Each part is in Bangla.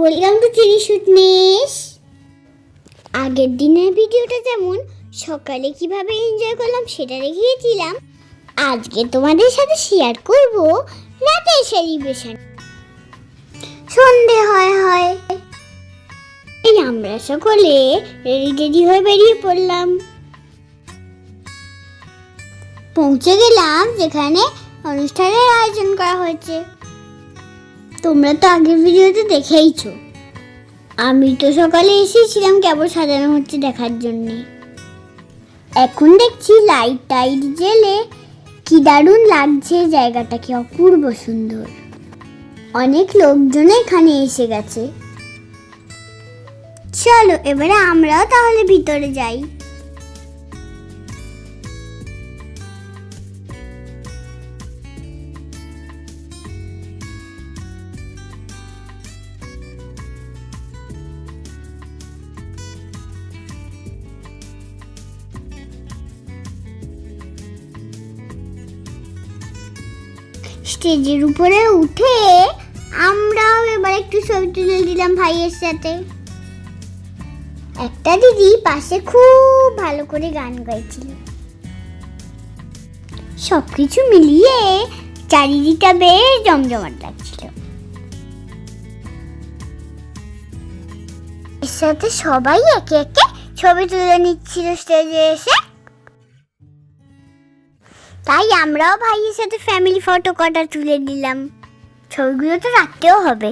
ওয়েলকাম টু চিনি শুটনেস আগের দিনের ভিডিওটা যেমন সকালে কীভাবে এনজয় করলাম সেটা দেখিয়েছিলাম, আজকে তোমাদের সাথে শেয়ার করব রাতের সেলিব্রেশন সন্ধে হয় হয়। এই আমরা সকলে রেডি রেডি হয়ে বেরিয়ে পড়লাম। পৌঁছে গেলাম যেখানে অনুষ্ঠানের আয়োজন করা হয়েছে। তোমরা তো আগের ভিডিওতে দেখেইছো। আমি তো সকালে এসেছিলাম কেবল সাজানো হচ্ছে দেখার জন্যে। এখন দেখছি লাইট টাইট জেলে কি দারুণ লাগছে জায়গাটা, কি অপূর্ব সুন্দর। অনেক লোকজন এখানে এসে গেছে। চলো, এবারে আমরাও তাহলে ভিতরে যাই। স্টেজের উপরে উঠে আমরাও এবার একটু ছবি তুলে দিলাম ভাইয়ের সাথে। একটা দিদি পাশে খুব ভালো করে গান গাইছিল। সবকিছু মিলিয়ে চারিদিকটা বেশ জমজমাট লাগছিল। এর সাথে সবাই একে একে ছবি তুলে নিচ্ছিল স্টেজে এসে। তাই আমরাও ভাইয়ের সাথে ফ্যামিলি ফটো কটা তুলে দিলাম ছবিগুলো তো রাখতেও হবে।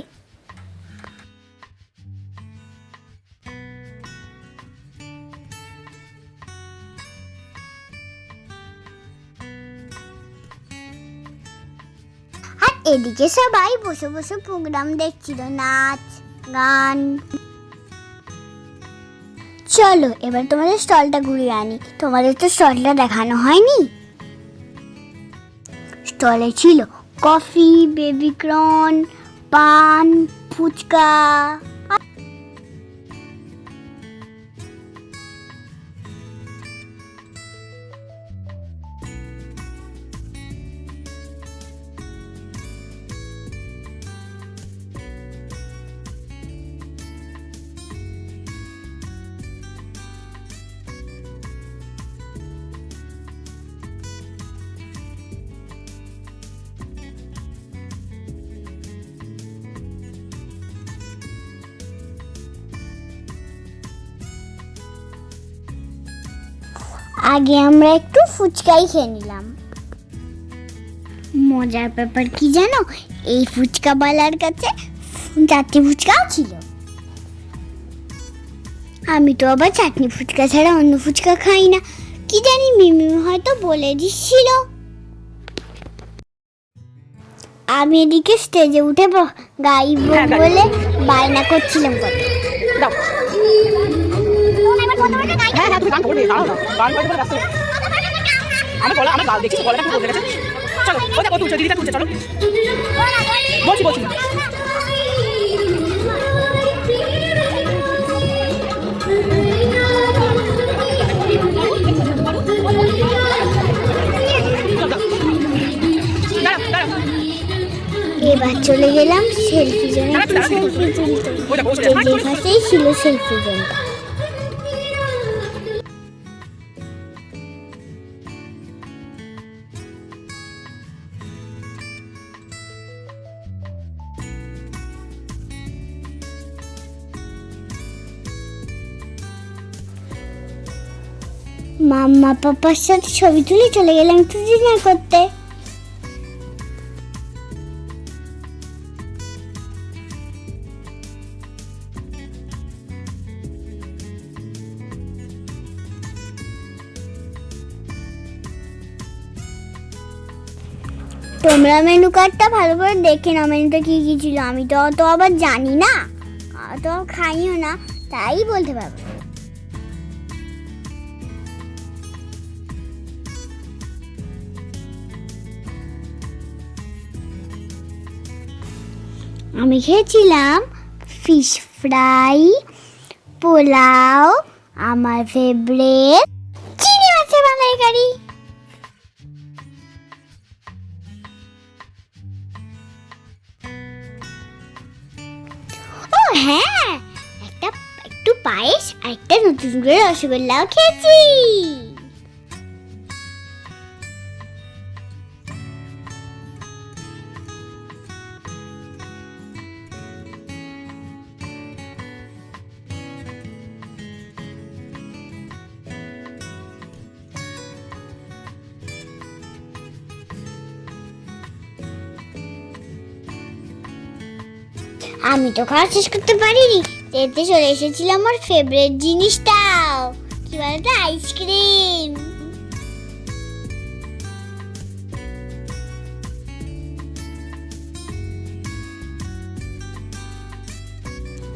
আর এদিকে সবাই বসে বসে প্রোগ্রাম দেখছিল, নাচ, গান। চলো, এবার তোমাদের স্টলটা ঘুরিয়ে আনি। তোমাদের তো স্টলটা দেখানো হয়নি? স্টলে ছিল। কফি বেবিক্রন কর্ন পান ফুচকা। আগে আমরা একটু ফুচকাই খেয়ে নিলাম। মজার ব্যাপার কি জানো? এই ফুচকাওয়ালার কাছে চাটনি ফুচকাও ছিল। আমি তো আবার চাটনি ফুচকা ছাড়া অন্য ফুচকা খাই না। কি জানি মিমি হয়তো বলে দিচ্ছিল। আমি এদিকে স্টেজে উঠে ব- গাইব হ্যাঁ, বলে বায়না করছিলাম। কত হ্যাঁ হ্যাঁ তুমি গান করবে দাঁড়াও না গান করতে ব্যস্ত আমার গাল দেখছি গলাটা খুব বদলে গেছে। চলো দেখো তুলছে দিদিটা তুলছে চলো। বলছি বলছি। এবার চলে গেলাম সেলফি জোনে সেলফি পাশেই ছিল সেলফি জোনটা। মাম্মা পাপার সাথে ছবি তুলে চলে গেলাম একটু ডিনার করতে। তোমরা মেনু কার্ডটা ভালো করে দেখে নাও মেনুটা কি কি ছিল, আমি তো অত আবার জানি না, অত খাইও না, তাই বলতে পারব। আমি খেয়েছিলাম ফিশ ফ্রাই পোলাও, আমার ফেভারিট চিনি মাছের মালাইকারি। ও হ্যাঁ একটা একটু পায়েস আর একটা নতুন করে রসগোল্লাও খেয়েছি। আমি তো খাওয়া শেষ করতে পারিনি। এতে চলে এসেছিল আমার ফেভারিট জিনিসটাও। কি বলতো আইসক্রিম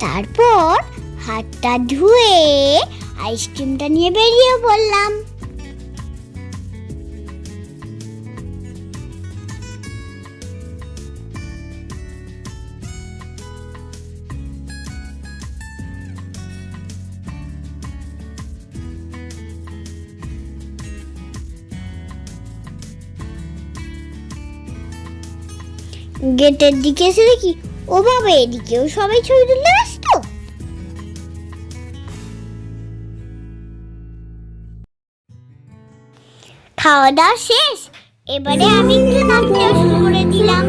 তারপর হাতটা ধুয়ে আইসক্রিমটা নিয়ে বেরিয়ে পড়লাম। গেটের দিকে এসে দেখি ও বাবা এদিকেও সবাই ছবি তুলতে ব্যস্ত। খাওয়া দাওয়া শেষ। এবারে আমি একটু নাচতে শুরু করে দিলাম।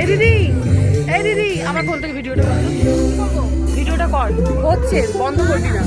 এই দিদি এই দিদি, আমার ফোন থেকে ভিডিওটা কর ভিডিওটা কর। হচ্ছে, বন্ধ করবি না।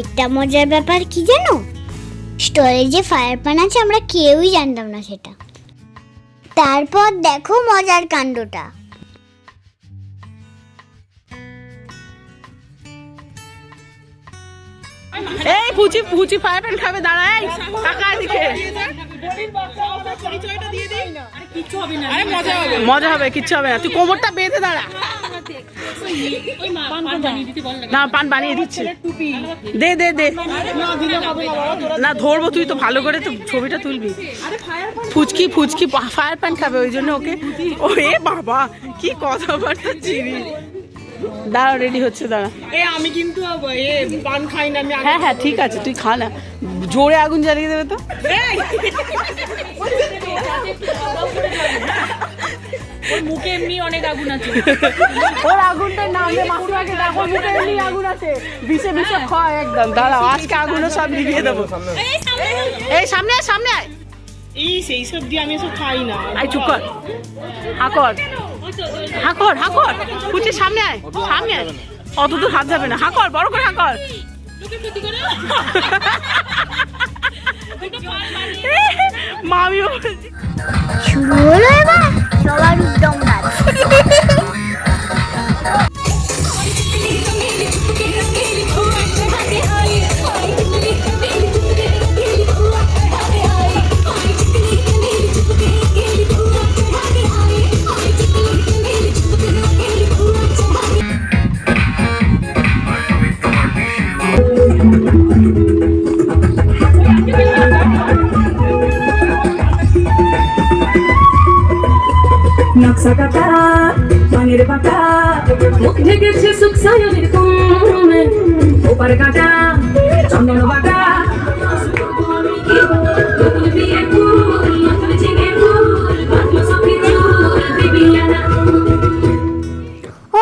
আরেকটা মজার ব্যাপার কি জানো? স্টোরে যে ফায়ার প্যান আছে আমরা কেউই জানতাম না সেটা। তারপর দেখো মজার কাণ্ডটা। এই ফুচি ফুচি ফায়ার প্যান খাবে দাঁড়াই কাকা দিকে মজা হবে মজা হবে কিচ্ছু হবে না তুই কোমরটা বেঁধে দাঁড়া। না পান বানিয়ে দিচ্ছে। দে দে দে। না ধরবো তুই তো ভালো করে তো ছবিটা তুলবি। ফুচকি ফুচকি ফায়ার প্যান খাবে ওই জন্য ওকে। ও এ বাবা কি কথাবার্তা চিনি দাঁড়া রেডি হচ্ছে দাঁড়া। এ আমি কিন্তু পান খাই না আমি হ্যাঁ হ্যাঁ ঠিক আছে তুই খা না। জোরে আগুন জ্বালিয়ে দেবে তো? ওর মুখে এমনি অনেক আগুন আছে। ওর আগুনটা নামে মাসিমাকে দেখো মুখে এমনি আগুন আছে। বিষে বিষে খায় একদম। দাঁড়াও আজকে আগুনও সব নিভিয়ে দেবো। এই সামনে আয়। সামনে আয় এই সেই সব দিয়ে আমি এসব খাই না। আই চুপ কর। হাকর হাকর হাকর কুচি সামনে আয় সামনে আয়। অত দূর হাত যাবে না। হাকর বড় করে হাকর মামি বলছে। শুরু হলো? এবার সবার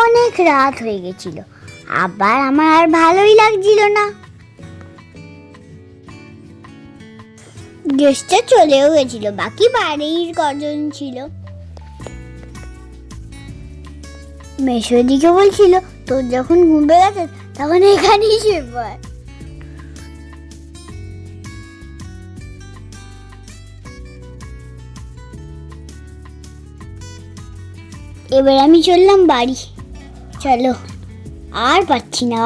অনেক রাত হয়ে গেছিল, আবার আমার আর ভালোই লাগছিল না। গেস্টটা চলেও গেছিল, বাকি বাড়ির কজন ছিল। মেশোদিকে বলছিল, তোর যখন ঘুমবে গেছে, তখন এখানেই শুয়ে পড়। এবার আমি চললাম বাড়ি। চলো, আর পাচ্ছি না।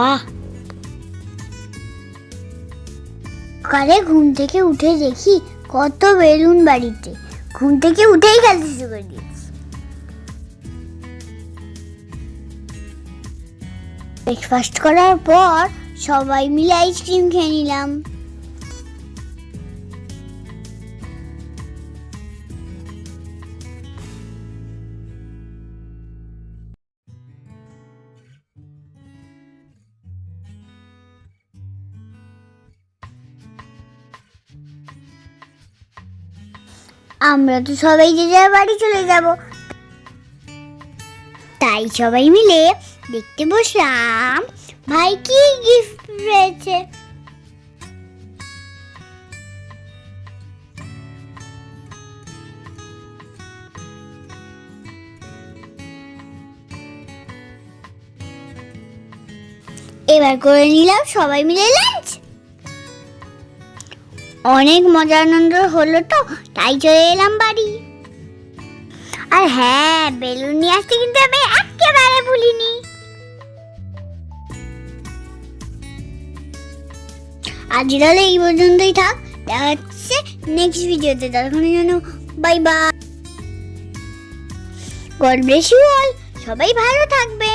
সকালে ঘুম থেকে উঠে দেখি কত বেলুন বাড়িতে। ঘুম থেকে উঠেই খেলতে শুরু করে ব্রেকফাস্ট করার পর সবাই মিলে আইসক্রিম খেয়ে নিলাম। আমরা তো সবাই যে যার বাড়ি চলে যাব। তাই সবাই মিলে দেখতে বসলাম। ভাই, কি গিফট পেয়েছে এবার করে নিলাম, সবাই মিলে লাঞ্চ অনেক মজা আনন্দ হলো তো, তাই চলে এলাম বাড়ি। আর হ্যাঁ বেলুন নিয়ে আসতে কিন্তু আমি একেবারে ভুলিনি। আজ তাহলে এই পর্যন্তই থাক। দেখা হচ্ছে নেক্সট ভিডিওতে ততক্ষণের জন্য bye bye God bless you all সবাই ভালো থাকবে